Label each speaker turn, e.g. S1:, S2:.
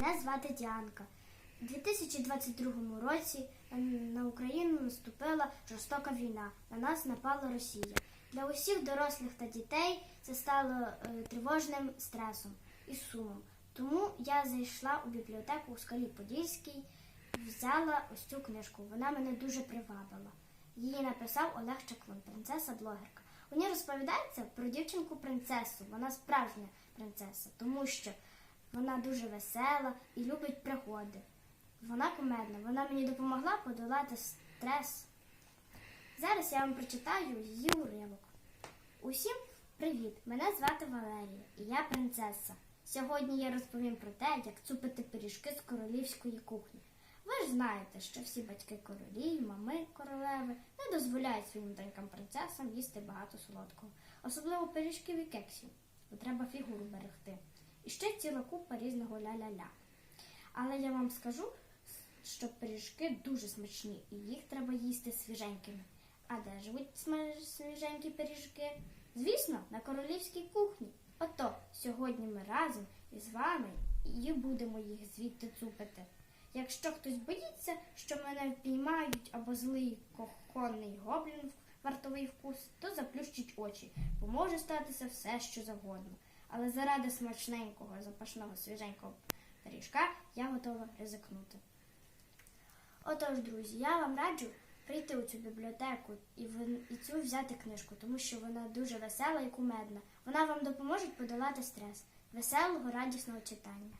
S1: Мене звати Діанка. У 2022 році ем, на Україну наступила жорстока війна. На нас напала Росія. Для усіх дорослих та дітей це стало е, тривожним стресом і сумом. Тому я зайшла у бібліотеку у Скалі Подільській, взяла ось цю книжку. Вона мене дуже привабила. Її написав Олег Чаклун, принцеса-блогерка. У ній розповідається про дівчинку-принцесу. Вона справжня принцеса, тому що вона дуже весела і любить пригоди. Вона кумедна, вона мені допомогла подолати стрес. Зараз я вам прочитаю її уривок. Усім привіт! Мене звати Валерія і я принцеса. Сьогодні я розповім про те, як цупити пиріжки з королівської кухні. Ви ж знаєте, що всі батьки королі, мами королеви не дозволяють своїм донькам принцесам їсти багато солодкого, особливо пиріжків і кексів, бо треба фігуру берегти. І ще ціла купа різного ля-ля-ля. Але я вам скажу, що пиріжки дуже смачні, і їх треба їсти свіженькими. А де живуть свіженькі пиріжки? Звісно, на королівській кухні. Ото сьогодні ми разом із вами і будемо їх звідти цупити. Якщо хтось боїться, що мене впіймають або злий кохонний гоблін вартовий вкус, то заплющить очі, бо може статися все, що завгодно. Але заради смачненького, запашного, свіженького пиріжка я готова ризикнути. Отож, друзі, я вам раджу прийти у цю бібліотеку і, в... і цю взяти книжку, тому що вона дуже весела і кумедна. Вона вам допоможе подолати стрес. Веселого, радісного читання.